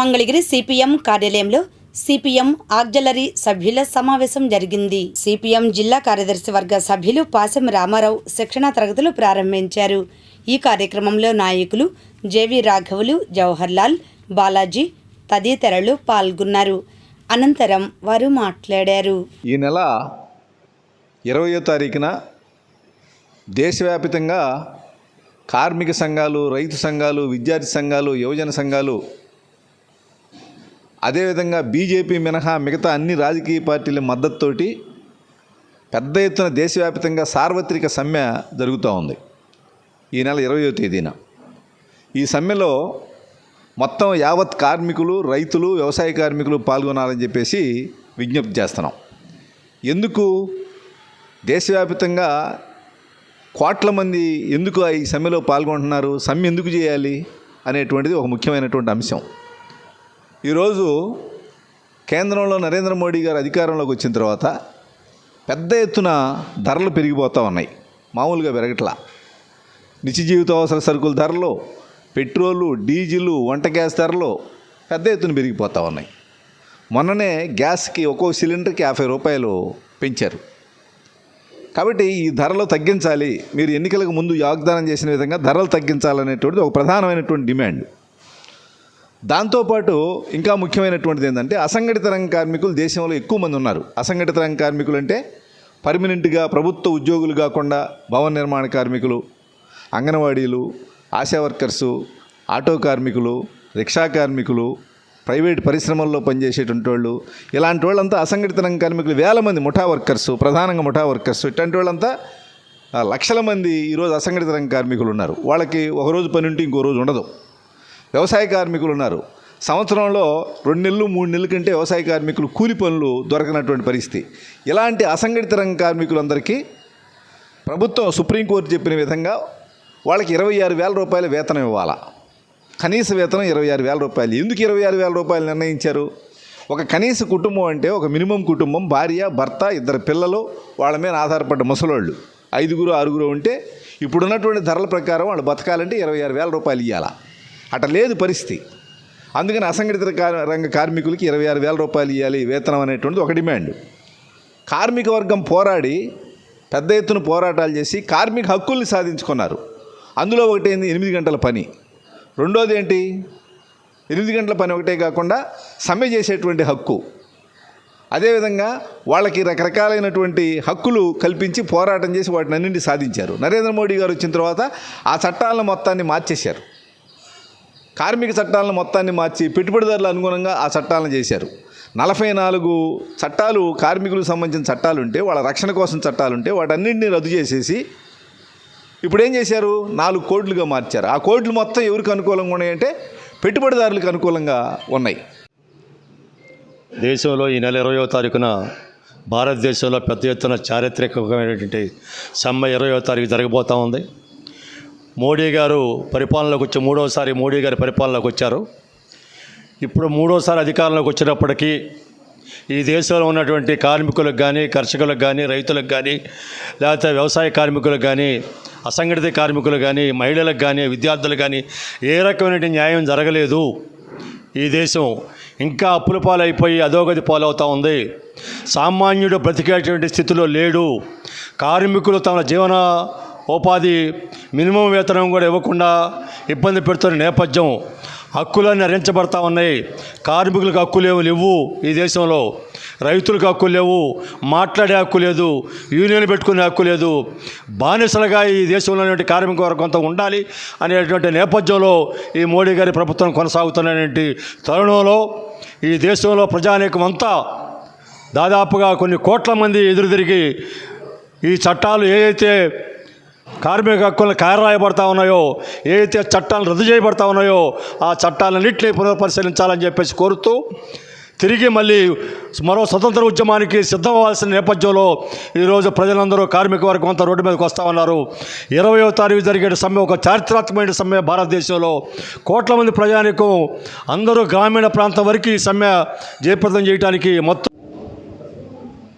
Mangalagiri CPM కార్యాలయంలో CPM auxiliary సభ్యుల సమావేశం జరిగింది. సిపిఎం జిల్లా కార్యదర్శి వర్గ సభ్యులు పాసం రామారావు శిక్షణా తరగతులు ప్రారంభించారు. ఈ కార్యక్రమంలో నాయకులు జేవి రాఘవులు జవహర్ లాల్ బాలాజీ తదితరులు పాల్గొన్నారు. అనంతరం వారు మాట్లాడారు. ఈ నెల ఇరవయో తారీఖున దేశవ్యాపితంగా కార్మిక సంఘాలు రైతు సంఘాలు విద్యార్థి సంఘాలు యువజన సంఘాలు అదేవిధంగా బీజేపీ మినహా మిగతా అన్ని రాజకీయ పార్టీల మద్దతుతోటి పెద్ద ఎత్తున దేశవ్యాప్తంగా సార్వత్రిక సమ్మె జరుగుతూ ఉంది. ఈ నెల ఇరవయో తేదీన. ఈ సమ్మెలో మొత్తం యావత్ కార్మికులు రైతులు వ్యవసాయ కార్మికులు పాల్గొనాలని చెప్పేసి విజ్ఞప్తి చేస్తున్నాం. ఎందుకు? దేశవ్యాప్తంగా కోట్ల మంది ఎందుకు ఈ సమ్మెలో పాల్గొంటున్నారు? సమ్మె ఎందుకు చేయాలి? అనేటువంటిది ఒక ముఖ్యమైనటువంటి అంశం. ఈరోజు కేంద్రంలో నరేంద్ర మోడీ గారు అధికారంలోకి వచ్చిన తర్వాత పెద్ద ఎత్తున ధరలు పెరిగిపోతూ ఉన్నాయి. మామూలుగా పెరగట్లా. నిత్య జీవిత అవసర సరుకుల ధరలు పెట్రోలు డీజిల్ వంట గ్యాస్ ధరలు పెద్ద ఎత్తున పెరిగిపోతూ ఉన్నాయి. మొన్ననే గ్యాస్కి ఒక్కో సిలిండర్కి యాభై రూపాయలు పెంచారు. కాబట్టి ఈ ధరలు తగ్గించాలి. మీరు ఎన్నికలకు ముందు వాగ్దానం చేసిన విధంగా ధరలు తగ్గించాలనేటువంటిది ఒక ప్రధానమైనటువంటి డిమాండ్. దాంతోపాటు ఇంకా ముఖ్యమైనటువంటిది ఏంటంటే అసంఘటిత రంగ కార్మికులు దేశంలో ఎక్కువ మంది ఉన్నారు. అసంఘటిత రంగ కార్మికులు అంటే పర్మనెంట్గా ప్రభుత్వ ఉద్యోగులు కాకుండా భవన నిర్మాణ కార్మికులు అంగన్వాడీలు ఆశా వర్కర్సు ఆటో కార్మికులు రిక్షా కార్మికులు ప్రైవేట్ పరిశ్రమల్లో పనిచేసేటువంటి వాళ్ళు. ఇలాంటి వాళ్ళంతా అసంఘటిత రంగ కార్మికులు. వేల మంది ముఠా వర్కర్సు ప్రధానంగా ముఠా వర్కర్సు. ఇట్లాంటి వాళ్ళంతా లక్షల మంది ఈరోజు అసంఘటిత రంగ కార్మికులు ఉన్నారు. వాళ్ళకి ఒక రోజు పని ఉంటే ఇంకో రోజు ఉండదు. వ్యవసాయ కార్మికులు ఉన్నారు. సంవత్సరంలో రెండు నెలలు మూడు నెలల కంటే వ్యవసాయ కార్మికులు కూలి పనులు దొరకనటువంటి పరిస్థితి. ఇలాంటి అసంఘటిత రంగ కార్మికులందరికీ ప్రభుత్వం సుప్రీంకోర్టు చెప్పిన విధంగా వాళ్ళకి ఇరవై ఆరు వేల రూపాయల వేతనం ఇవ్వాలా? కనీస వేతనం ఇరవై ఆరు వేల రూపాయలు. ఎందుకు ఇరవై ఆరు వేల రూపాయలు నిర్ణయించారు? ఒక కనీస కుటుంబం అంటే ఒక మినిమం కుటుంబం భార్య భర్త ఇద్దరు పిల్లలు వాళ్ళ మీద ఆధారపడ్డ ముసలోళ్ళు. ఐదుగురు ఆరుగురు ఉంటే ఇప్పుడున్నటువంటి ధరల ప్రకారం వాళ్ళు బతకాలంటే ఇరవై ఆరు వేల రూపాయలు ఇవ్వాలా అట లేదు పరిస్థితి. అందుకని అసంఘటిత రంగ కార్మికులకి ఇరవై ఆరు వేల రూపాయలు ఇవ్వాలి వేతనం అనేటువంటిది ఒక డిమాండ్. కార్మిక వర్గం పోరాడి పెద్ద ఎత్తున పోరాటాలు చేసి కార్మిక హక్కుల్ని సాధించుకున్నారు. అందులో ఒకటి ఏంది ఎనిమిది గంటల పని. రెండోది ఏంటి? ఎనిమిది గంటల పని ఒకటే కాకుండా సమ్మె చేసేటువంటి హక్కు. అదేవిధంగా వాళ్ళకి రకరకాలైనటువంటి హక్కులు కల్పించి పోరాటం చేసి వాటిని అన్నింటి సాధించారు. నరేంద్ర మోడీ గారు వచ్చిన తర్వాత ఆ చట్టాలను మొత్తాన్ని మార్చేశారు. కార్మిక చట్టాలను మొత్తాన్ని మార్చి పెట్టుబడిదారుల అనుగుణంగా ఆ చట్టాలను చేశారు. నలభై నాలుగు చట్టాలు కార్మికులకు సంబంధించిన చట్టాలు ఉంటే వాళ్ళ రక్షణ కోసం చట్టాలు ఉంటే వాటన్నింటినీ రద్దు చేసేసి ఇప్పుడు ఏం చేశారు? నాలుగు కోట్లుగా మార్చారు. ఆ కోట్లు మొత్తం ఎవరికి అనుకూలంగా ఉన్నాయంటే పెట్టుబడిదారులకు అనుకూలంగా ఉన్నాయి. దేశంలో ఈ నెల ఇరవయో తారీఖున భారతదేశంలో పెద్ద ఎత్తున చారిత్రకమైనటువంటి సమ్మె ఇరవయో తారీఖు జరగబోతూ ఉంది. మోడీ గారు పరిపాలనలోకి వచ్చి మూడోసారి మోడీ గారి పరిపాలనలోకి వచ్చారు. ఇప్పుడు మూడోసారి అధికారంలోకి వచ్చినప్పటికీ ఈ దేశంలో ఉన్నటువంటి కార్మికులకు కానీ కర్షకులకు కానీ రైతులకు కానీ లేకపోతే వ్యవసాయ కార్మికులకు కానీ అసంఘటిత కార్మికులు కానీ మహిళలకు కానీ విద్యార్థులకు కానీ ఏ రకమైన న్యాయం జరగలేదు. ఈ దేశం ఇంకా అప్పుల పాలైపోయి అధోగతి పాలవుతూ ఉంది. సామాన్యుడు బ్రతికేటువంటి స్థితిలో లేడు. కార్మికులు తమ జీవన ఉపాధి మినిమం వేతనం కూడా ఇవ్వకుండా ఇబ్బంది పెడుతున్న నేపథ్యం హక్కులన్నీ హరించబడతా ఉన్నాయి. కార్మికులకు హక్కులు లేవు లేవు ఈ దేశంలో. రైతులకు హక్కు లేవు మాట్లాడే హక్కు లేదు యూనియన్ పెట్టుకునే హక్కు లేదు. బానిసలుగా ఈ దేశంలో కార్మిక వర్గం కొంత ఉండాలి అనేటువంటి నేపథ్యంలో ఈ మోడీ గారి ప్రభుత్వం కొనసాగుతున్నటువంటి తరుణంలో ఈ దేశంలో ప్రజానీకం అంతా దాదాపుగా కొన్ని కోట్ల మంది ఎదురు తిరిగి ఈ చట్టాలు ఏవైతే కార్మిక హక్కులను కాయరాయబడతా ఉన్నాయో ఏదైతే చట్టాలు రద్దు చేయబడతా ఉన్నాయో ఆ చట్టాలన్నింటినీ పునఃపరిశీలించాలని చెప్పేసి కోరుతూ తిరిగి మళ్ళీ మరో స్వతంత్ర ఉద్యమానికి సిద్ధమవ్వాల్సిన నేపథ్యంలో ఈరోజు ప్రజలందరూ కార్మిక వర్గం అంతా రోడ్డు మీదకి వస్తూ ఉన్నారు. ఇరవయో తారీఖు జరిగే సమ్మె ఒక చారిత్రాత్మకమైన సమ్మె భారతదేశంలో. కోట్ల మంది ప్రజానికం అందరూ గ్రామీణ ప్రాంతం వరకు ఈ సమ్మె జయప్రదం చేయడానికి మొత్తం